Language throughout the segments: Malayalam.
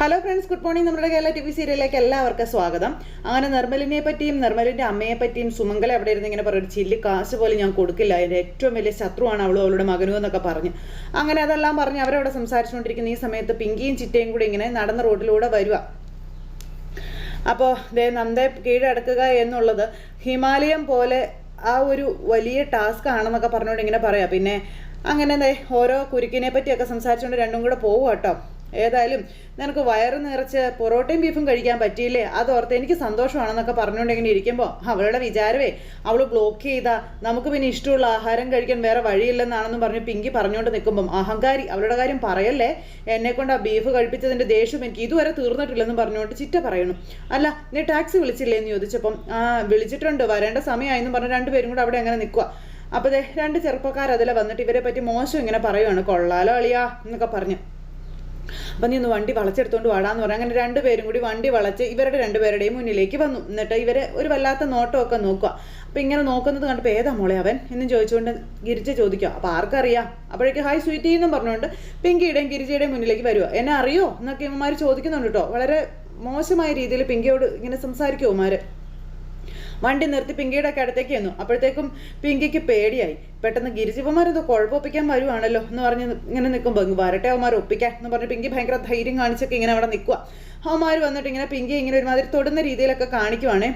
ഹലോ ഫ്രണ്ട്സ് ഗുഡ് മോർണിംഗ് നമ്മുടെ കേരള ടി വി സീരിയലിലേക്ക് എല്ലാവർക്കും സ്വാഗതം. അങ്ങനെ നിർമ്മലിനെ പറ്റിയും നിർമ്മലിന്റെ അമ്മയെ പറ്റിയും സുമംഗല എവിടെ ഇരുന്ന് ഇങ്ങനെ പറയും ചില്ലി കാശ് പോലും ഞാൻ കൊടുക്കില്ല. എന്റെ ഏറ്റവും വലിയ ശത്രുവാണ് അവളും അവളുടെ മകനും എന്നൊക്കെ പറഞ്ഞു. അങ്ങനെ അതെല്ലാം പറഞ്ഞ് അവരവിടെ സംസാരിച്ചുകൊണ്ടിരിക്കുന്ന ഈ സമയത്ത് പിങ്കിയും ചിറ്റയും കൂടി ഇങ്ങനെ നടന്ന റോഡിലൂടെ വരിക അപ്പോൾ ദേ നന്ദയെ കീഴടക്കുക എന്നുള്ളത് ഹിമാലയം പോലെ ആ ഒരു വലിയ ടാസ്ക് ആണെന്നൊക്കെ പറഞ്ഞുകൊണ്ട് ഇങ്ങനെ പറയാം. പിന്നെ അങ്ങനെ ഓരോ കുരുക്കിനെ പറ്റിയൊക്കെ സംസാരിച്ചുകൊണ്ട് രണ്ടും കൂടെ പോകും കേട്ടോ ഏതായാലും നിനക്ക് വയറ് നിറച്ച് പൊറോട്ടയും ബീഫും കഴിക്കാൻ പറ്റിയില്ലേ? അതോർത്ത് എനിക്ക് സന്തോഷമാണെന്നൊക്കെ പറഞ്ഞുകൊണ്ടിങ്ങനെ ഇരിക്കുമ്പോൾ അവളുടെ വിചാരമേ അവൾ ബ്ലോക്ക് ചെയ്താ നമുക്ക് പിന്നെ ഇഷ്ടമുള്ള ആഹാരം കഴിക്കാൻ വേറെ വഴിയില്ലെന്നാണെന്നും പറഞ്ഞ് പിങ്കി പറഞ്ഞുകൊണ്ട് നിൽക്കുമ്പം അഹങ്കാരി അവളുടെ കാര്യം പറയല്ലേ? എന്നെക്കൊണ്ട് ആ ബീഫ് കഴിപ്പിച്ചതിന്റെ ദേഷ്യം എനിക്ക് ഇതുവരെ തീർന്നിട്ടില്ലെന്ന് പറഞ്ഞുകൊണ്ട് ചിറ്റ പറയണം അല്ല നീ ടാക്സി വിളിച്ചില്ലേ എന്ന് ചോദിച്ചപ്പം ആ വിളിച്ചിട്ടുണ്ട് വരേണ്ട സമയമായെന്നും പറഞ്ഞ് രണ്ടുപേരും കൂടെ അവിടെ അങ്ങനെ നിൽക്കുക അപ്പോൾ ദേ രണ്ട് ചെറുപ്പക്കാർ അതിലെ വന്നിട്ട് ഇവരെ പറ്റി മോശം ഇങ്ങനെ പറയുവാണ്. കൊള്ളാലോ അളിയാ എന്നൊക്കെ പറഞ്ഞു. അപ്പം നീ ഒന്ന് വണ്ടി വളച്ചെടുത്തോണ്ട് വാടാന്ന് പറഞ്ഞു അങ്ങനെ രണ്ടുപേരും കൂടി വണ്ടി വളച്ച് ഇവരുടെ രണ്ടുപേരുടെയും മുന്നിലേക്ക് വന്നു. എന്നിട്ട് ഇവരെ ഒരു വല്ലാത്ത നോട്ടമൊക്കെ നോക്കുക. അപ്പം ഇങ്ങനെ നോക്കുന്നത് കണ്ടപ്പോൾ ഏതാ മോളെ അവൻ എന്നും ചോദിച്ചുകൊണ്ട് ഗിരിജ ചോദിക്കുക. അപ്പോൾ ആർക്കറിയാം? അപ്പോഴേക്ക് ഹായ് സ്വീറ്റി എന്നും പറഞ്ഞുകൊണ്ട് പിങ്കിയുടെയും ഗിരിജയുടെയും മുന്നിലേക്ക് വരിക എന്നെ അറിയോ? എന്നൊക്കെ ഇവന്മാർ ചോദിക്കുന്നുണ്ട് കേട്ടോ. വളരെ മോശമായ രീതിയിൽ പിങ്കിയോട് ഇങ്ങനെ സംസാരിക്കും ഇവന്മാർ വണ്ടി നിർത്തി പിങ്കിയുടെ ഒക്കെ അടുത്തേക്ക് വന്നു അപ്പോഴത്തേക്കും പിങ്കിക്ക് പേടിയായി. പെട്ടെന്ന് ഗിരിജീവന്മാരെന്തോ കുഴപ്പമൊപ്പിക്കാൻ വരുവാണല്ലോ എന്ന് പറഞ്ഞ് ഇങ്ങനെ നിൽക്കുമ്പോൾ "ഇങ്ങ് വരട്ടെ അവന്മാർ ഒപ്പിക്കാൻ എന്ന് പറഞ്ഞ് പിങ്കി ഭയങ്കര ധൈര്യം കാണിച്ചൊക്കെ ഇങ്ങനെ അവിടെ നിൽക്കുക അവന്മാർ വന്നിട്ട് ഇങ്ങനെ പിങ്കി ഇങ്ങനെ ഒരുമാതിരി തൊടുന്ന രീതിയിലൊക്കെ കാണിക്കുവാണേ.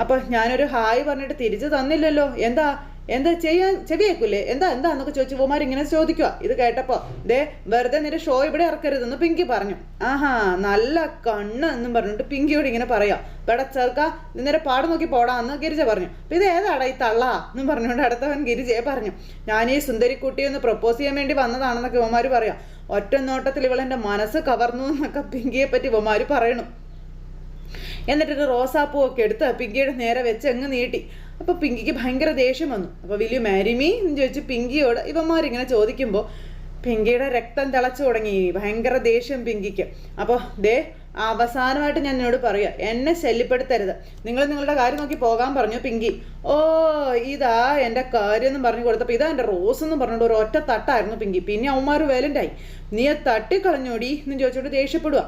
അപ്പോൾ ഞാനൊരു ഹായ് പറഞ്ഞിട്ട് തിരിച്ചു തന്നില്ലല്ലോ. എന്താ? എന്താ ചെയ്യാൻ ചെവിയേക്കൂലേ? എന്താ എന്താ എന്നൊക്കെ ചോദിച്ചു പോമാർ ഇങ്ങനെ ചോദിക്കുക ഇത് കേട്ടപ്പോ ദേ വെറുതെ നിന്റെ ഷോ ഇവിടെ ഇറക്കരുതെന്ന് പിങ്കി പറഞ്ഞു. ആഹാ നല്ല കണ്ണ് എന്നും പറഞ്ഞിട്ട് പിങ്കിയോട് ഇങ്ങനെ പറയാം. ഇവിടെ ചേർക്ക നിന്നെ പാട് നോക്കി പോടാന്ന് ഗിരിജ പറഞ്ഞു. അപ്പൊ ഇത് ഏതാടാ ഈ തള്ള എന്നും പറഞ്ഞുകൊണ്ട് അടുത്തവൻ ഗിരിജയെ പറഞ്ഞു. ഞാൻ ഈ സുന്ദരിക്കുട്ടിയെ ഒന്ന് പ്രപ്പോസ് ചെയ്യാൻ വേണ്ടി വന്നതാണെന്നൊക്കെ ഉമാര് പറയാം. ഒറ്റ നോട്ടത്തിൽ ഇവളെന്റെ മനസ്സ് കവർന്നു എന്നൊക്കെ പിങ്കിയെ പറ്റി ഉമാര് പറയണു. എന്നിട്ടൊരു റോസാപ്പൂ ഒക്കെ എടുത്ത് പിങ്കിയുടെ നേരെ വെച്ച് അങ്ങ് നീട്ടി. അപ്പോൾ പിങ്കിക്ക് ഭയങ്കര ദേഷ്യം വന്നു. അപ്പോൾ വില്യു മാരിമി എന്ന് ചോദിച്ച് പിങ്കിയോട് ഇവന്മാരിങ്ങനെ ചോദിക്കുമ്പോൾ പിങ്കിയുടെ രക്തം തിളച്ചു തുടങ്ങി. ഭയങ്കര ദേഷ്യം പിങ്കിക്ക്. അപ്പോൾ ദേ അവസാനമായിട്ട് ഞാൻ എന്നോട് പറയുക എന്നെ ശല്യപ്പെടുത്തരുത്. നിങ്ങൾ നിങ്ങളുടെ കാര്യം നോക്കി പോകാൻ പറഞ്ഞു പിങ്കി. ഓ ഇതാ എന്റെ കാര്യം എന്ന് പറഞ്ഞു കൊടുത്തപ്പോൾ ഇതാ എന്റെ റോസ് എന്ന് പറഞ്ഞോണ്ട് ഒരു ഒറ്റ തട്ടായിരുന്നു പിങ്കി. പിന്നെ അവന്മാർ വേലന്റായി നീ തട്ടിക്കളഞ്ഞോടി എന്ന് ചോദിച്ചോണ്ട് ദേഷ്യപ്പെടുക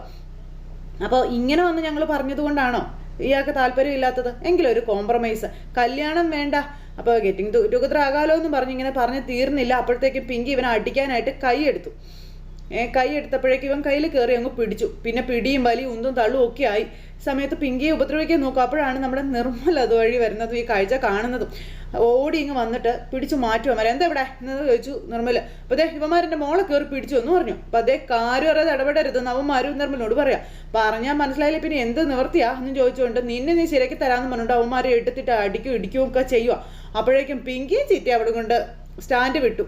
അപ്പോൾ ഇങ്ങനെ വന്ന് ഞങ്ങൾ പറഞ്ഞതുകൊണ്ടാണോ ഇയാൾക്ക് താല്പര്യമില്ലാത്തത് എങ്കിലും ഒരു കോംപ്രമൈസ് കല്യാണം വേണ്ട. അപ്പോൾ ഗെറ്റിംഗ് ടുഗദർ ആകാലോ എന്ന് പറഞ്ഞ് ഇങ്ങനെ പറഞ്ഞ് തീർന്നില്ല. അപ്പോഴത്തേക്കും പിങ്കി ഇവനെ അടിക്കാനായിട്ട് കൈ എടുത്തു. ഏ കൈ എടുത്തപ്പോഴേക്കും ഇവൻ കയ്യിൽ കയറി അങ്ങ് പിടിച്ചു. പിന്നെ പിടിയും വലിയും ഉന്തും തള്ളും ഒക്കെ ആയി. സമയത്ത് പിങ്കിയെ ഉപദ്രവിക്കാൻ നോക്കും. അപ്പോഴാണ് നമ്മുടെ നിർമ്മൽ അതുവഴി വരുന്നതും ഈ കാഴ്ച കാണുന്നതും. ഓടി ഇങ്ങ് വന്നിട്ട് പിടിച്ചു മാറ്റുക മരം എന്താ ഇവിടെ? എന്ന് ചോദിച്ചു നിർമ്മൽ. അപ്പോൾ അതേ ഇവന്മാരെന്റെ മോളെ കയറി പിടിച്ചു എന്ന് പറഞ്ഞു. അപ്പോൾ അതേ കാര്യം അറിയാതെ ഇടപെടരുതെന്ന് അവന്മാരും നിർമ്മലിനോട് പറയാം. പറഞ്ഞാൽ മനസ്സിലായില്ലേ പിന്നെ എന്ത് നിവർത്തിയാ എന്ന് ചോദിച്ചുകൊണ്ട് നിന്നെ നീ ശരിയാക്കി തരാമെന്ന് പറഞ്ഞിട്ട് അവന്മാരെ എടുത്തിട്ട് അടിക്കും ഇടിക്കും ഒക്കെ ചെയ്യുക അപ്പോഴേക്കും പിങ്കിയും ചീറ്റി അവിടെ കൊണ്ട് സ്റ്റാൻഡ് വിട്ടു.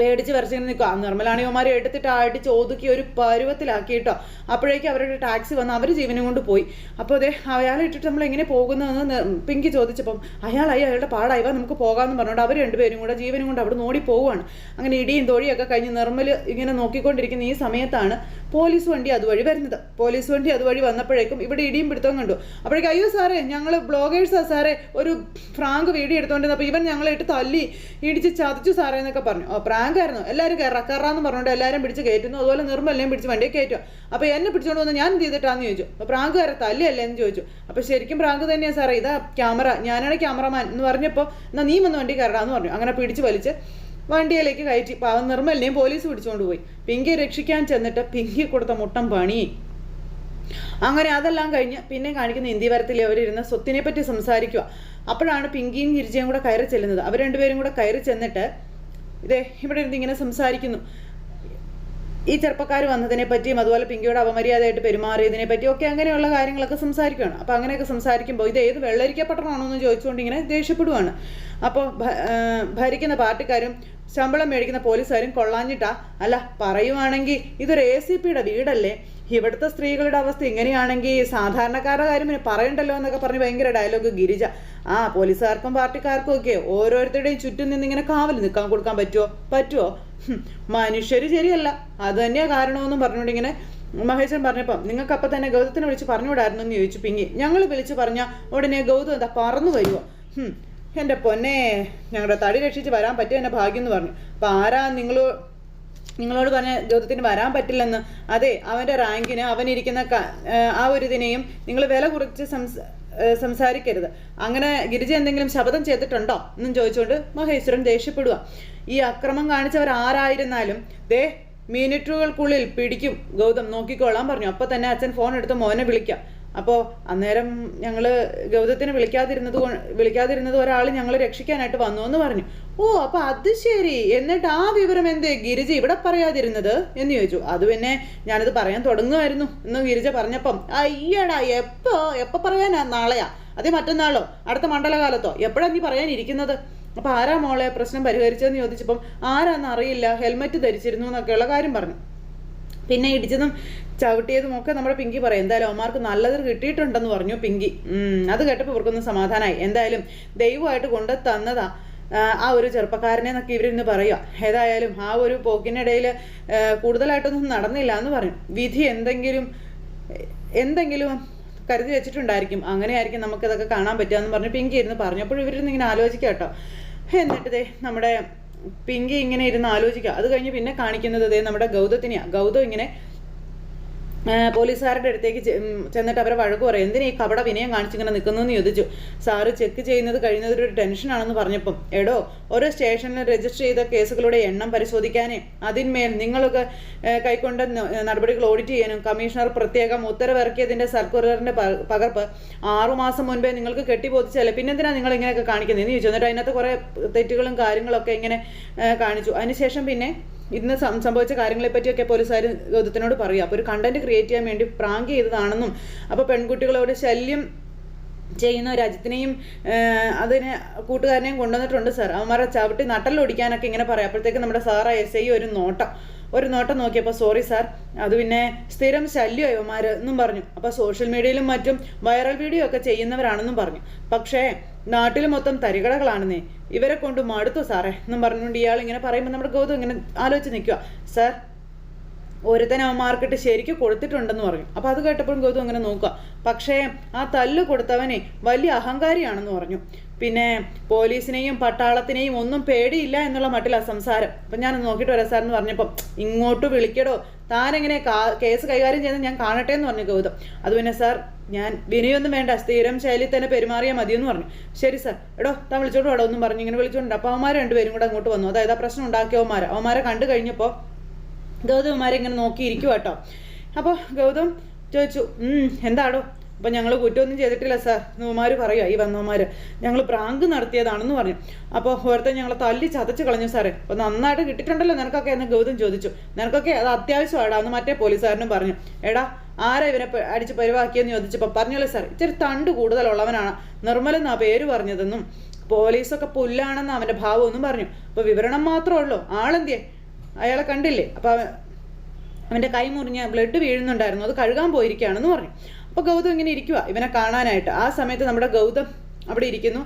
പേടിച്ച് വരച്ചിങ്ങനെ നിൽക്കുക. നിർമ്മല അവന്മാരെ എടുത്തിട്ട് അടിച്ച് ഒതുക്കി ഒരു പരുവത്തിലാക്കി കേട്ടോ അപ്പോഴേക്കും അവരുടെ ടാക്സി വന്ന് അവർ ജീവനും കൊണ്ട് പോയി. അപ്പോൾ അതെ അയാളെ ഇട്ടിട്ട് നമ്മൾ എങ്ങനെ പോകുന്നതെന്ന് പിങ്കി ചോദിച്ചപ്പം അയാളായി അയാളുടെ പാടായി നമുക്ക് പോകാമെന്ന് പറഞ്ഞുകൊണ്ട് അവർ രണ്ടുപേരും കൂടെ ജീവനും കൊണ്ട് അവിടെ നോടി പോവുകയാണ്. അങ്ങനെ ഇടിയും തൊഴിയൊക്കെ കഴിഞ്ഞ് നിർമ്മൽ ഇങ്ങനെ നോക്കിക്കൊണ്ടിരിക്കുന്ന ഈ സമയത്താണ് പോലീസ് വണ്ടി അതുവഴി വരുന്നത്. പോലീസ് വണ്ടി അതുവഴി വന്നപ്പോഴേക്കും ഇവിടെ ഇടിയും പിടുത്തവും കണ്ടു. അപ്പോഴേക്കും അയ്യോ സാറേ ഞങ്ങൾ ബ്ലോഗേഴ്സാ സാറേ ഒരു ഫ്രാങ്ക് വീഡിയോ എടുത്തുകൊണ്ടിരുന്നപ്പോൾ ഇവൻ ഞങ്ങളെ ഇട്ട് തല്ലി ഇടിച്ച് ചതച്ചു സാറേ എന്നൊക്കെ പറഞ്ഞു. ഓ പ്രാങ്ക് ആയിരുന്നു. എല്ലാവരും കയറാ കയറാന്ന് പറഞ്ഞുകൊണ്ട് എല്ലാവരും പിടിച്ച് കയറ്റുന്നു. അതുപോലെ നിർമ്മലിനെയും പിടിച്ച് വണ്ടിയെ കയറ്റുക അപ്പോൾ എന്നെ പിടിച്ചുകൊണ്ട് വന്ന് ഞാൻ എന്ത് ചെയ്തിട്ടാന്ന് ചോദിച്ചു. അപ്പോൾ പ്രാങ്കുകാരെ തല്ലിയല്ലേ? എന്ന് ചോദിച്ചു. അപ്പോൾ ശരിക്കും പ്രാങ്ക് തന്നെയാണ് സാറേ. ഇതാ ക്യാമറ. ഞാനാണ് ക്യാമറമാൻ എന്ന് പറഞ്ഞപ്പോൾ എന്നാൽ നീ വന്ന് വണ്ടി കയറാന്ന് പറഞ്ഞു. അങ്ങനെ പിടിച്ച് വലിച്ച് വണ്ടിയിലേക്ക് കയറ്റി. പാവം നിർമ്മലിനെയും പോലീസ് പിടിച്ചുകൊണ്ട് പോയി. പിങ്കി രക്ഷിക്കാൻ ചെന്നിട്ട് പിങ്കി കൊടുത്ത മുട്ടം പണി. അങ്ങനെ അതെല്ലാം കഴിഞ്ഞ് പിന്നെ കാണിക്കുന്ന ഹിന്ദി വരത്തിൽ അവരിരുന്ന് സ്വത്തിനെ പറ്റി സംസാരിക്കുക അപ്പോഴാണ് പിങ്കിയും ഗിരിജയും കൂടെ കയറി ചെല്ലുന്നത്. അവർ രണ്ടുപേരും കൂടെ കയറി ചെന്നിട്ട് ഇതേ ഇവിടെ ഇരുന്ന് ഇങ്ങനെ സംസാരിക്കുന്നു. ഈ ചെറുപ്പക്കാർ വന്നതിനെ പറ്റിയും അതുപോലെ പിങ്കിയോട് അപമര്യാദയായിട്ട് പെരുമാറിയതിനെ പറ്റിയും ഒക്കെ അങ്ങനെയുള്ള കാര്യങ്ങളൊക്കെ സംസാരിക്കുകയാണ് അപ്പോൾ അങ്ങനെയൊക്കെ സംസാരിക്കുമ്പോൾ ഇത് ഏത് വെള്ളരിക്കപ്പെട്ടണമാണോ എന്ന് ചോദിച്ചുകൊണ്ട് ഇങ്ങനെ ദേഷ്യപ്പെടുവാണ്. അപ്പോൾ ഭരിക്കുന്ന പാർട്ടിക്കാരും ശമ്പളം മേടിക്കുന്ന പോലീസുകാരും കൊള്ളാഞ്ഞിട്ടാ. അല്ല പറയുവാണെങ്കിൽ ഇതൊരു എ സി പിയുടെ വീടല്ലേ? ഇവിടുത്തെ സ്ത്രീകളുടെ അവസ്ഥ ഇങ്ങനെയാണെങ്കിൽ സാധാരണക്കാരുടെ കാര്യം പിന്നെ പറയണ്ടല്ലോ എന്നൊക്കെ പറഞ്ഞ് ഭയങ്കര ഡയലോഗ് ഗിരിജ. ആ പോലീസുകാർക്കും പാർട്ടിക്കാർക്കും ഒക്കെ ഓരോരുത്തരുടെയും ചുറ്റും നിന്ന് ഇങ്ങനെ കാവൽ നിൽക്കാൻ കൊടുക്കാൻ പറ്റുമോ പറ്റുമോ ഹും, മനുഷ്യര് ശരിയല്ല. അത് തന്നെയാ കാരണമെന്നും പറഞ്ഞുകൊണ്ട് ഇങ്ങനെ മഹേശൻ പറഞ്ഞപ്പം നിങ്ങൾക്ക് അപ്പം തന്നെ ഗൗതത്തിനെ വിളിച്ച് പറഞ്ഞുവിടായിരുന്നു എന്ന് ചോദിച്ചു പിങ്ങി. ഞങ്ങൾ വിളിച്ച് പറഞ്ഞ ഉടനെ ഗൗതം എന്താ പറന്നു വരുമോ എന്റെ പൊന്നെ ഞങ്ങളുടെ തടി രക്ഷിച്ച് വരാൻ പറ്റിയ എന്റെ ഭാഗ്യം എന്ന് പറഞ്ഞു. അപ്പം ആരാ നിങ്ങൾ നിങ്ങളോട് പറഞ്ഞ ഗൗതത്തിന് വരാൻ പറ്റില്ലെന്ന്? അതെ അവന്റെ റാങ്കിന് അവനിരിക്കുന്ന ആ ഒരു ഇതിനെയും നിങ്ങൾ വില കുറച്ച് സംസ സംസാരിക്കരുത്. അങ്ങനെ ഗിരിജ എന്തെങ്കിലും ശബ്ദം ചെയ്തിട്ടുണ്ടോ എന്നും ചോദിച്ചുകൊണ്ട് മഹേശ്വരൻ ദേഷ്യപ്പെടുക ഈ അക്രമം കാണിച്ചവർ ആരായിരുന്നാലും ദേ മിനിറ്റുകൾക്കുള്ളിൽ പിടിക്കും. ഗൗതം നോക്കിക്കോളാം പറഞ്ഞു. അപ്പോൾ തന്നെ അച്ഛൻ ഫോൺ എടുത്ത് മോനെ വിളിക്കാം. അപ്പോൾ അന്നേരം ഞങ്ങൾ ഗൗതത്തിനെ വിളിക്കാതിരുന്നത് വിളിക്കാതിരുന്നത് ഒരാൾ ഞങ്ങൾ രക്ഷിക്കാനായിട്ട് വന്നു എന്ന് പറഞ്ഞു. ഓ അപ്പൊ അത് ശരി. എന്നിട്ട് ആ വിവരം എന്തേ? ഗിരിജ ഇവിടെ പറയാതിരുന്നത്? എന്ന് ചോദിച്ചു. അത് പിന്നെ ഞാനത് പറയാൻ തുടങ്ങുമായിരുന്നു എന്ന് ഗിരിജ പറഞ്ഞപ്പം അയ്യടാ എപ്പോ എപ്പോ പറയാനാ? നാളെയാ. അതേ മറ്റന്നാളോ? അടുത്ത മണ്ഡലകാലത്തോ? എപ്പോഴാ നീ പറയാനിരിക്കുന്നത്? അപ്പൊ ആരാ മോളെ പ്രശ്നം പരിഹരിച്ചതെന്ന് ചോദിച്ചപ്പം ആരാന്ന് അറിയില്ല. ഹെൽമെറ്റ് ധരിച്ചിരുന്നു എന്നൊക്കെയുള്ള കാര്യം പറഞ്ഞു. പിന്നെ ഇടിച്ചതും ചവിട്ടിയതും ഒക്കെ നമ്മുടെ പിങ്കി പറയും. എന്തായാലും അവന്മാർക്ക് നല്ലത് കിട്ടിയിട്ടുണ്ടെന്ന് പറഞ്ഞു പിങ്കി. അത് കേട്ടപ്പോൾ ഇവർക്കൊന്നും സമാധാനമായി എന്തായാലും ദൈവമായിട്ട് കൊണ്ട് തന്നതാ ആ, ആ ഒരു ചെറുപ്പക്കാരനെ എന്നൊക്കെ ഇവരിന്ന് പറയുക. ഏതായാലും ആ ഒരു പോക്കിനിടയിൽ കൂടുതലായിട്ടൊന്നും നടന്നില്ല എന്ന് പറയും. വിധി എന്തെങ്കിലും എന്തെങ്കിലും കരുതി വെച്ചിട്ടുണ്ടായിരിക്കും. അങ്ങനെയായിരിക്കും നമുക്കിതൊക്കെ കാണാൻ പറ്റുക എന്ന് പറഞ്ഞ് പിങ്കി ഇരുന്ന് പറഞ്ഞപ്പോഴും ഇവരിന്ന് ഇങ്ങനെ ആലോചിക്കാം കേട്ടോ. എന്നിട്ട് ദേ നമ്മുടെ പിങ്കി ഇങ്ങനെ ഇരുന്ന് ആലോചിക്കുക. അത് കഴിഞ്ഞ് പിന്നെ കാണിക്കുന്നത് ദേ നമ്മുടെ ഗൗതത്തിനെയാണ് ഗൗതം ഇങ്ങനെ പോലീസുകാരുടെ അടുത്തേക്ക് ചെന്നിട്ട് അവരെ വഴക്ക് പറയും. എന്തിനാ ഈ കപട വിനയം കാണിച്ചിങ്ങനെ നിൽക്കുന്നു എന്ന് ചോദിച്ചു. സാറ് ചെക്ക് ചെയ്യുന്നത് കഴിയുന്നത് ഒരു ടെൻഷനാണെന്ന് പറഞ്ഞപ്പം എടോ ഓരോ സ്റ്റേഷനിൽ രജിസ്റ്റർ ചെയ്ത കേസുകളുടെ എണ്ണം പരിശോധിക്കാനേ അതിന്മേൽ നിങ്ങളൊക്കെ കൈക്കൊണ്ട നടപടികൾ ഓഡിറ്റ് ചെയ്യാനും കമ്മീഷണർ പ്രത്യേകം ഉത്തരവിറക്കിയതിന്റെ സർക്കുലറിന്റെ പകർപ്പ് ആറുമാസം മുൻപേ നിങ്ങൾക്ക് കെട്ടിബോധിച്ചല്ലേ? പിന്നെന്തിനാ നിങ്ങൾ ഇങ്ങനെയൊക്കെ കാണിക്കുന്നത് എന്ന് ചോദിച്ചു. എന്നിട്ട് അതിനകത്ത് കുറേ തെറ്റുകളും കാര്യങ്ങളൊക്കെ ഇങ്ങനെ കാണിച്ചു. അതിനുശേഷം പിന്നെ ഇന്ന് സംഭവിച്ച കാര്യങ്ങളെ പറ്റിയൊക്കെ പോലീസുകാർ ഗൗതത്തിനോട് പറയും. അപ്പോൾ ഒരു കണ്ടന്റ് ക്രിയേറ്റ് ചെയ്യാൻ വേണ്ടി പ്രാങ്ക് ചെയ്തതാണെന്നും അപ്പോൾ പെൺകുട്ടികളോട് ശല്യം ചെയ്യുന്ന രജിത്തിനെയും അതിന് കൂട്ടുകാരനെയും കൊണ്ടുവന്നിട്ടുണ്ട് സാർ. അവന്മാരെ ചവിട്ടി നട്ടലൊടിക്കാനൊക്കെ ഇങ്ങനെ പറയാം. അപ്പോഴത്തേക്ക് നമ്മുടെ സാറാ എസ് ഐ ഒരു നോട്ടം. ഒരു നോട്ടം നോക്കിയപ്പോൾ സോറി സാർ അത് പിന്നെ സ്ഥിരം ശല്യം ഇവന്മാർ എന്നും പറഞ്ഞു. അപ്പോൾ സോഷ്യൽ മീഡിയയിലും മറ്റും വൈറൽ വീഡിയോ ഒക്കെ ചെയ്യുന്നവരാണെന്നും പറഞ്ഞു. പക്ഷേ നാട്ടിൽ മൊത്തം തരികടകളാണെന്നേ. ഇവരെ കൊണ്ട് മടുത്തു സാറേ? എന്നും പറഞ്ഞുകൊണ്ട് ഇയാൾ ഇങ്ങനെ പറയുമ്പോൾ നമ്മുടെ ഗൗതം ഇങ്ങനെ ആലോചിച്ച് നിൽക്കുക സാർ ഒരുത്തൻ അവന്മാർക്കിട്ട് ശരിക്കും കൊടുത്തിട്ടുണ്ടെന്ന് പറഞ്ഞു. അപ്പോൾ അത് കേട്ടപ്പോഴും ഗൗതം അങ്ങനെ നോക്കുക. പക്ഷേ ആ തല്ല് കൊടുത്തവനെ വലിയ അഹങ്കാരിയാണെന്ന് പറഞ്ഞു. പിന്നെ പോലീസിനെയും പട്ടാളത്തിനെയും ഒന്നും പേടിയില്ല എന്നുള്ള മട്ടിലാ സംസാരം. അപ്പം ഞാൻ നോക്കിയിട്ട് വരാം സാർ എന്ന് പറഞ്ഞപ്പം ഇങ്ങോട്ട് വിളിക്കടോ. താനെങ്ങനെ കേസ് കൈകാര്യം ചെയ്യുന്നത് ഞാൻ കാണട്ടെ എന്ന് പറഞ്ഞു ഗൗതം. അത് പിന്നെ സാർ ഞാൻ വിനയൊന്നും വേണ്ട. സ്ഥിരം ശൈലി തന്നെ പെരുമാറിയാൽ മതിയെന്ന് പറഞ്ഞു. ശരി സാർ. എടോ താൻ വിളിച്ചോട്ട് വേടോ. ഒന്നും പറഞ്ഞു ഇങ്ങനെ വിളിച്ചോണ്ട് അപ്പോൾ അവന്മാർ രണ്ടുപേരും കൂടെ അങ്ങോട്ട് വന്നു. അതായത് ആ പ്രശ്നം ഉണ്ടാക്കിയ അവന്മാരെ. കണ്ടു കഴിഞ്ഞപ്പോൾ ഗൗതമന്മാരെ ഇങ്ങനെ നോക്കിയിരിക്കുക കേട്ടോ അപ്പോൾ ഗൗതം ചോദിച്ചു "ഉം, എന്താടോ? അപ്പം ഞങ്ങൾ കുറ്റമൊന്നും ചെയ്തിട്ടില്ല സാർ നോമാർ പറയുക ഈ വന്നവന്മാർ ഞങ്ങൾ പ്രാങ്ക് നടത്തിയതാണെന്ന് പറഞ്ഞു. അപ്പോൾ ഓരോരുത്തർ ഞങ്ങളെ തല്ലി ചതച്ച് കളഞ്ഞു സാറേ. അപ്പോൾ നന്നായിട്ട് കിട്ടിയിട്ടുണ്ടല്ലോ നിനക്കൊക്കെ എന്ന് ഗൗതം ചോദിച്ചു. നിനക്കൊക്കെ അത് അത്യാവശ്യമാടാ എന്ന് മറ്റേ പോലീസുകാരനും പറഞ്ഞു. എടാ ആരാ ഇവനെ അടിച്ച് പരിവാക്കിയെന്ന് ചോദിച്ചപ്പോൾ പറഞ്ഞല്ലോ സാർ ഇച്ചിരി തണ്ട് കൂടുതലുള്ളവനാണ്. നിർമ്മലെന്നാ പേര് പറഞ്ഞതെന്നും പോലീസൊക്കെ പുല്ലാണെന്ന് അവന്റെ ഭാവമൊന്നും പറഞ്ഞു. അപ്പോൾ വിവരണം മാത്രമേ ഉള്ളൂ. ആളെന്തിയേ? അയാളെ കണ്ടില്ലേ? അപ്പോൾ അവന്റെ കൈ മുറിഞ്ഞ ബ്ലഡ് വീഴുന്നുണ്ടായിരുന്നു. അത് കഴുകാൻ പോയിരിക്കുകയാണെന്ന് പറഞ്ഞു. അപ്പോൾ ഗൗതം ഇങ്ങനെ ഇരിക്കുക ഇവനെ കാണാനായിട്ട്. ആ സമയത്ത് നമ്മുടെ ഗൗതം അവിടെ ഇരിക്കുന്നു.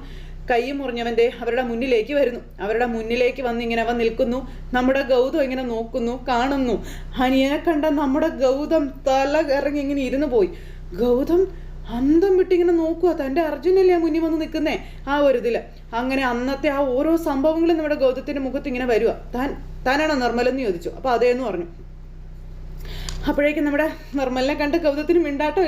കൈ മുറിഞ്ഞവന്റെ അവരുടെ മുന്നിലേക്ക് വരുന്നു. അവരുടെ മുന്നിലേക്ക് വന്ന് ഇങ്ങനെ അവൻ നിൽക്കുന്നു. നമ്മുടെ ഗൗതം ഇങ്ങനെ നോക്കുന്നു കാണുന്നു. ഹനിയനെ കണ്ട നമ്മുടെ ഗൗതം തല ഇറങ്ങി ഇങ്ങനെ ഇരുന്നു പോയി. ഗൗതം അന്തം വിട്ടിങ്ങനെ നോക്കുക. തന്റെ അർജുനല്ലേ മുന്നിൽ വന്ന് നിൽക്കുന്നേ? ആ ഒരു ഇതിൽ അങ്ങനെ അന്നത്തെ ആ ഓരോ സംഭവങ്ങളും നമ്മുടെ ഗൗതത്തിന്റെ മുഖത്ത് ഇങ്ങനെ വരിക. താൻ താനാണോ നിർമ്മലെന്ന് ചോദിച്ചു. അപ്പോൾ അതേന്ന് പറഞ്ഞു. അപ്പോഴേക്കും നമ്മുടെ നിർമ്മലിനെ കണ്ട് ഗൗതത്തിന് മിണ്ടാട്ടം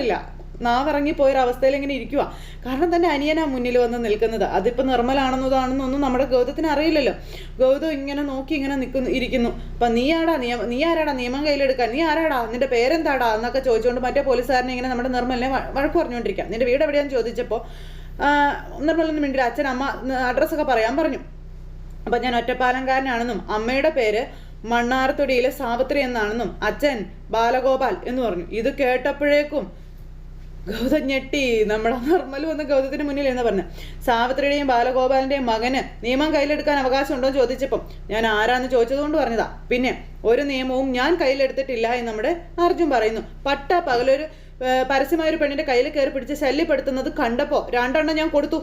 ഇല്ല നാവിറങ്ങി പോയൊരവസ്ഥയിൽ ഇങ്ങനെ ഇരിക്കുക കാരണം തന്നെ അനിയനാ മുന്നിൽ വന്ന് നിൽക്കുന്നത്. അതിപ്പോൾ നിർമ്മലാണെന്നതാണെന്നൊന്നും നമ്മുടെ ഗൗതത്തിന് അറിയില്ലല്ലോ. ഗൗതം ഇങ്ങനെ നോക്കി ഇങ്ങനെ നിൽക്കുന്നു ഇരിക്കുന്നു. അപ്പം നീ ആടാ നിയമ നീ ആരാടാ? നിയമം കയ്യിലെടുക്കാൻ. നീ ആരാടാ? നിന്റെ പേരെന്താടാ? എന്നൊക്കെ ചോദിച്ചുകൊണ്ട് മറ്റേ പോലീസുകാരനെ ഇങ്ങനെ നമ്മുടെ നിർമ്മലിനെ വഴക്ക് പറഞ്ഞുകൊണ്ടിരിക്കാം നിന്റെ വീട് എവിടെയാന്ന് ചോദിച്ചപ്പോൾ നിർമ്മലൊന്നും മിണ്ടില്ല. അച്ഛൻ അമ്മ അഡ്രസ്സൊക്കെ പറയാൻ പറഞ്ഞു. അപ്പം ഞാൻ ഒറ്റപ്പാലംകാരനാണെന്നും അമ്മയുടെ പേര് മണ്ണാർത്തൊടിയിലെ സാവിത്രി എന്നാണെന്നും അച്ഛൻ ബാലഗോപാൽ എന്ന് പറഞ്ഞു. ഇത് കേട്ടപ്പോഴേക്കും ഗൗതം ഞെട്ടി നമ്മുടെ നിർമ്മൽ വന്ന് ഗൗതത്തിന് മുന്നിൽ എന്ന് പറഞ്ഞു സാവിത്രിയുടെയും ബാലഗോപാലിന്റെയും മകന് നിയമം കയ്യിലെടുക്കാൻ അവകാശമുണ്ടോ എന്ന് ചോദിച്ചപ്പം ഞാൻ ആരാന്ന് ചോദിച്ചതുകൊണ്ട് പറഞ്ഞതാ. പിന്നെ ഒരു നിയമവും ഞാൻ കയ്യിലെടുത്തിട്ടില്ല എന്ന് നമ്മുടെ അർജുൻ പറയുന്നു. പട്ട പകലൊരു പരസ്യമായ ഒരു പെണ്ണിന്റെ കയ്യിൽ കയറി പിടിച്ച് ശല്യപ്പെടുത്തുന്നത് കണ്ടപ്പോൾ രണ്ടെണ്ണം ഞാൻ കൊടുത്തു.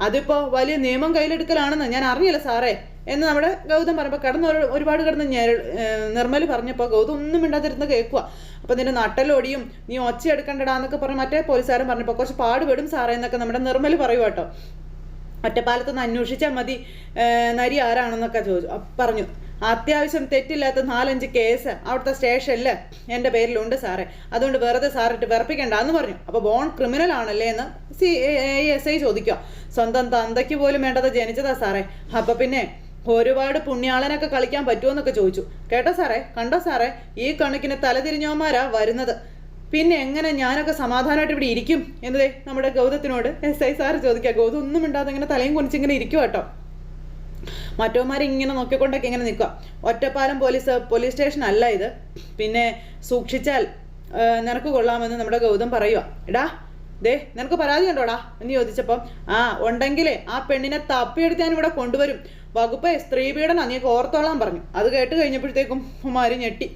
അതിപ്പോ വലിയ നിയമം കയ്യിലെടുക്കലാണെന്ന് ഞാൻ അറിയില്ല സാറേ. എന്ന് നമ്മുടെ ഗൗതം പറഞ്ഞപ്പോൾ കിടന്ന് ഒരു- ഒരുപാട് കിടന്ന് നിർമ്മൽ പറഞ്ഞപ്പോൾ ഗൗതം ഒന്നും മിണ്ടാതിരുന്ന് കേൾക്കുക അപ്പോൾ നിന്റെ നട്ടലോടിയും നീ ഒച്ച എടുക്കണ്ടടാ എന്നൊക്കെ പറഞ്ഞ് മറ്റേ പോലീസുകാരൻ പറഞ്ഞപ്പോൾ കുറച്ച് പാടുപെടും സാറേ എന്നൊക്കെ നമ്മുടെ നിർമ്മൽ പറയുക കേട്ടോ. ഒറ്റപ്പാലത്തുനിന്ന് അന്വേഷിച്ചാൽ മതി നരി ആരാണെന്നൊക്കെ ചോദിച്ചു പറഞ്ഞു. അത്യാവശ്യം തെറ്റില്ലാത്ത നാലഞ്ച് കേസ് അവിടുത്തെ സ്റ്റേഷനിൽ എന്റെ പേരിലുണ്ട് സാറേ. അതുകൊണ്ട് വെറുതെ സാറിട്ട് വിറപ്പിക്കണ്ട എന്ന് പറഞ്ഞു. അപ്പോൾ ബോൺ ക്രിമിനൽ ആണല്ലേ എന്ന് സി എസ് ഐ ചോദിക്കുക. സ്വന്തം തന്തയ്ക്ക് പോലും വേണ്ടത് ജനിച്ചതാ സാറേ. അപ്പം പിന്നെ ഒരുപാട് പുണ്യാളനൊക്കെ കളിക്കാൻ പറ്റുമോന്നൊക്കെ ചോദിച്ചു. കേട്ടോ സാറേ? കണ്ടോ സാറേ? ഈ കണക്കിന് തലതിരിഞ്ഞവന്മാരാ വരുന്നത്. പിന്നെ എങ്ങനെ ഞാനൊക്കെ സമാധാനമായിട്ട് ഇവിടെ ഇരിക്കും? എന്നതേ നമ്മുടെ ഗൗതത്തിനോട് എസ് ഐ സാർ ചോദിക്കുക. ഗൗതം ഒന്നും ഇണ്ടാതെ ഇങ്ങനെ തലയും കുനിച്ചിങ്ങനെ ഇരിക്കും കേട്ടോ. മറ്റവന്മാരെ ഇങ്ങനെ നോക്കിക്കൊണ്ടൊക്കെ ഇങ്ങനെ നിൽക്കുക. ഒറ്റപ്പാലം പോലീസ് പോലീസ് സ്റ്റേഷൻ അല്ല ഇത്. പിന്നെ സൂക്ഷിച്ചാൽ നിനക്ക് കൊള്ളാമെന്ന് നമ്മുടെ ഗൗതം പറയുക എടാ ദേ നിനക്ക് പരാതി ഉണ്ടോടാ എന്ന് ചോദിച്ചപ്പം ആ ഉണ്ടെങ്കിലേ ആ പെണ്ണിനെ തപ്പിയെടുത്ത് ഞാൻ ഇവിടെ കൊണ്ടുവരും. വകുപ്പ് സ്ത്രീ പീഡന നീ ഓർത്തോളാൻ പറഞ്ഞു. അത് കേട്ട് കഴിഞ്ഞപ്പോഴത്തേക്കും ഉമാര് ഞെട്ടി.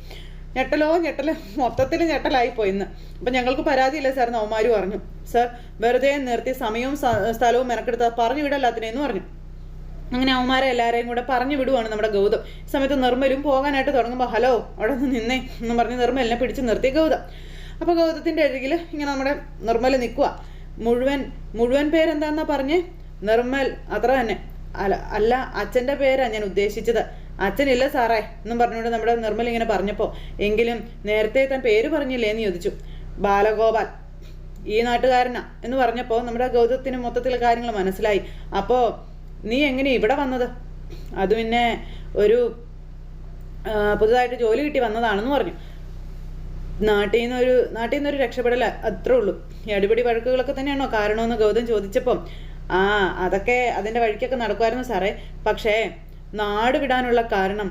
ഞെട്ടലോ ഞെട്ടൽ മൊത്തത്തിൽ ഞെട്ടലായിപ്പോയി ഇന്ന് അപ്പം ഞങ്ങൾക്ക് പരാതിയില്ല സാർ നവമാര് പറഞ്ഞു. സാർ വെറുതെ നിർത്തി സമയവും സ്ഥലവും മെനക്കെടുത്ത് പറഞ്ഞു വിടല്ലാത്തിനെന്ന് പറഞ്ഞു. അങ്ങനെ അവന്മാരെ എല്ലാവരെയും കൂടെ പറഞ്ഞു വിടുവാണ് നമ്മുടെ ഗൗതം. സമയത്ത് നിർമ്മലും പോകാനായിട്ട് തുടങ്ങുമ്പോൾ ഹലോ അവിടെ നിന്ന് നിന്നേ എന്ന് പറഞ്ഞ് നിർമ്മലിനെ പിടിച്ച് നിർത്തി ഗൗതം. അപ്പോൾ ഗൗതത്തിന്റെ അരികിൽ ഇങ്ങനെ നമ്മുടെ നിർമ്മൽ നിൽക്കുക മുഴുവൻ മുഴുവൻ പേരെന്താന്നാ പറഞ്ഞ്? നിർമ്മൽ അത്ര തന്നെ. അല്ല അല്ല അച്ഛന്റെ പേരാണ് ഞാൻ ഉദ്ദേശിച്ചത്. അച്ഛനില്ല സാറേ എന്നും പറഞ്ഞുകൊണ്ട് നമ്മുടെ നിർമ്മൽ ഇങ്ങനെ പറഞ്ഞപ്പോൾ എങ്കിലും നേരത്തെ താൻ പേര് പറഞ്ഞില്ലേ? എന്ന് ചോദിച്ചു. ബാലഗോപാൽ ഈ നാട്ടുകാരനാ എന്ന് പറഞ്ഞപ്പോൾ നമ്മുടെ ഗൗതത്തിന് മൊത്തത്തിലെ കാര്യങ്ങൾ മനസ്സിലായി. അപ്പോൾ നീ എങ്ങനെ ഇവിടെ വന്നത്? അത് പിന്നെ ഒരു പുതുതായിട്ട് ജോലി കിട്ടി വന്നതാണെന്ന് പറഞ്ഞു. നാട്ടിൽ നിന്ന് ഒരു നാട്ടിൽ നിന്നൊരു രക്ഷപ്പെടൽ അത്രേ ഉള്ളൂ. ഈ അടിപിടി വഴക്കുകളൊക്കെ തന്നെയാണോ കാരണമെന്ന് ഗൗതം ചോദിച്ചപ്പം ആ അതൊക്കെ അതിന്റെ വഴിക്കൊക്കെ നടക്കുമായിരുന്നു സാറേ. പക്ഷേ നാട് വിടാനുള്ള കാരണം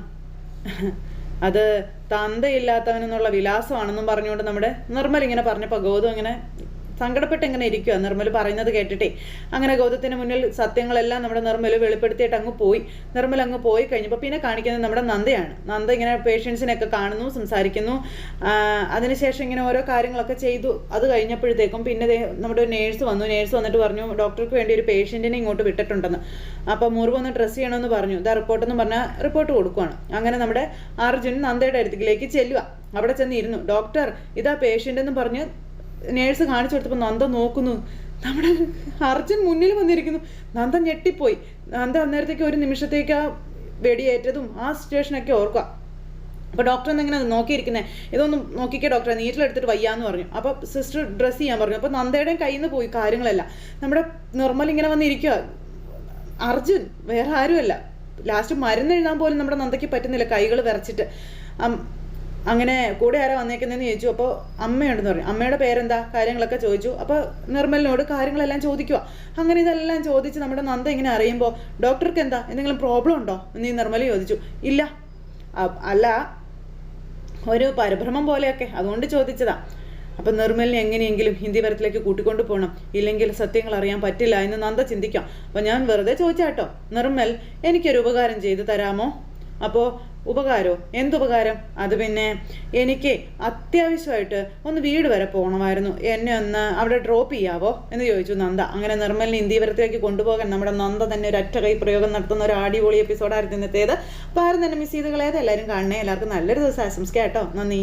അത് തന്തയില്ലാത്തവനെന്നുള്ള വിലാസമാണെന്നും പറഞ്ഞുകൊണ്ട് നമ്മുടെ നിർമ്മൽ ഇങ്ങനെ പറഞ്ഞപ്പോൾ ഗൗതം ഇങ്ങനെ സങ്കടപ്പെട്ട് ഇങ്ങനെ ഇരിക്കുക നിർമ്മൽ പറയുന്നത് കേട്ടിട്ടേ. അങ്ങനെ ഗൗതത്തിന് മുന്നിൽ സത്യങ്ങളെല്ലാം നമ്മുടെ നിർമ്മൽ വെളിപ്പെടുത്തിയിട്ട് അങ്ങ് പോയി. നിർമ്മൽ അങ്ങ് പോയി കഴിഞ്ഞപ്പോൾ പിന്നെ കാണിക്കുന്നത് നമ്മുടെ നന്ദയാണ്. നന്ദ ഇങ്ങനെ പേഷ്യൻസിനെയൊക്കെ കാണുന്നു സംസാരിക്കുന്നു. അതിനുശേഷം ഇങ്ങനെ ഓരോ കാര്യങ്ങളൊക്കെ ചെയ്തു. അത് കഴിഞ്ഞപ്പോഴത്തേക്കും പിന്നെ നമ്മുടെ നേഴ്സ് വന്നു. നേഴ്സ് വന്നിട്ട് പറഞ്ഞു ഡോക്ടർക്ക് വേണ്ടി ഒരു പേഷ്യന്റിനെ ഇങ്ങോട്ട് വിട്ടിട്ടുണ്ടെന്ന്. അപ്പോൾ മുറിവ് ഒന്ന് ഡ്രസ്സ് ചെയ്യണമെന്ന് പറഞ്ഞു. ഇതാ റിപ്പോർട്ടെന്ന് പറഞ്ഞാൽ റിപ്പോർട്ട് കൊടുക്കുവാണ്. അങ്ങനെ നമ്മുടെ അർജുൻ നന്ദയുടെ അടുത്തേക്ക് ചെല്ലുക അവിടെ ചെന്ന് ഇരുന്നു ഡോക്ടർ ഇതാ പേഷ്യന്റ് എന്ന് പറഞ്ഞ് നേഴ്സ് കാണിച്ചു കൊടുത്തപ്പോൾ നന്ദ നോക്കുന്നു. നമ്മുടെ അർജുൻ മുന്നിൽ വന്നിരിക്കുന്നു. നന്ദ ഞെട്ടിപ്പോയി. നന്ദ അന്നേരത്തേക്ക് ഒരു നിമിഷത്തേക്ക് ആ വെടിയേറ്റതും ആ സിറ്റുവേഷനൊക്കെ ഓർക്കുക. അപ്പോൾ ഡോക്ടർ എന്നെങ്ങനെ നോക്കിയിരിക്കുന്നത് ഇതൊന്നും നോക്കിക്കേ ഡോക്ടറെ. നീറ്റിലെടുത്തിട്ട് വയ്യാന്ന് പറഞ്ഞു. അപ്പോൾ സിസ്റ്റർ ഡ്രസ്സ് ചെയ്യാൻ പറഞ്ഞു. അപ്പോൾ നന്ദയുടെ കയ്യിൽ നിന്ന് പോയി കാര്യങ്ങളെല്ലാം. നമ്മുടെ നിർമ്മൽ ഇങ്ങനെ വന്നിരിക്കുക അർജുൻ വേറെ ആരുമല്ല. ലാസ്റ്റ് മരുന്ന് എഴുതാൻ പോലും നമ്മുടെ നന്ദയ്ക്ക് പറ്റുന്നില്ല കൈകൾ വിറച്ചിട്ട്. അങ്ങനെ കൂടെ ആരാ വന്നേക്കുന്നതെന്ന് ചോദിച്ചു. അപ്പോൾ അമ്മയുണ്ടെന്ന് പറഞ്ഞു. അമ്മയുടെ പേരെന്താ? കാര്യങ്ങളൊക്കെ ചോദിച്ചു. അപ്പോൾ നിർമ്മലിനോട് കാര്യങ്ങളെല്ലാം ചോദിക്കുക അങ്ങനെ ഇതെല്ലാം ചോദിച്ച് നമ്മുടെ നന്ദ ഇങ്ങനെ അറിയുമ്പോൾ ഡോക്ടർക്ക് എന്താ? എന്തെങ്കിലും പ്രോബ്ലം ഉണ്ടോ? എന്ന് ഈ നിർമ്മല ചോദിച്ചു. ഇല്ല. അല്ല ഒരു പരിഭ്രമം പോലെയൊക്കെ അതുകൊണ്ട് ചോദിച്ചതാ. അപ്പം നിർമ്മലിനെ എങ്ങനെയെങ്കിലും ഹിന്ദി വരത്തിലേക്ക് കൂട്ടിക്കൊണ്ടു പോകണം ഇല്ലെങ്കിൽ സത്യങ്ങൾ അറിയാൻ പറ്റില്ല എന്ന് നന്ദ ചിന്തിക്കാം. അപ്പം ഞാൻ വെറുതെ ചോദിച്ചാട്ടോ. നിർമ്മൽ എനിക്കൊരു ഉപകാരം ചെയ്തു തരാമോ? അപ്പോൾ ഉപകാരോ? എന്തുപകാരം അത് പിന്നെ എനിക്ക് അത്യാവശ്യമായിട്ട് ഒന്ന് വീട് വരെ പോകണമായിരുന്നു എന്നെ ഒന്ന് അവിടെ ഡ്രോപ്പ് ചെയ്യാവോ എന്ന് ചോദിച്ചു നന്ദ. അങ്ങനെ നിർമ്മലിനെ ഹിന്ദി കൊണ്ടുപോകാൻ നമ്മുടെ നന്ദ തന്നെ ഒരു ഒറ്റ കൈ പ്രയോഗം നടത്തുന്ന ഒരു അടിപൊളി എപ്പിസോഡായിരുന്നു ഇന്നത്തേത്. അപ്പോൾ ആരും തന്നെ മിസ് ചെയ്ത് കളയാതെ എല്ലാവരും കാണണേ. എല്ലാവർക്കും നല്ലൊരു ദിവസം ആശംസിക്കാം കേട്ടോ. നന്ദി.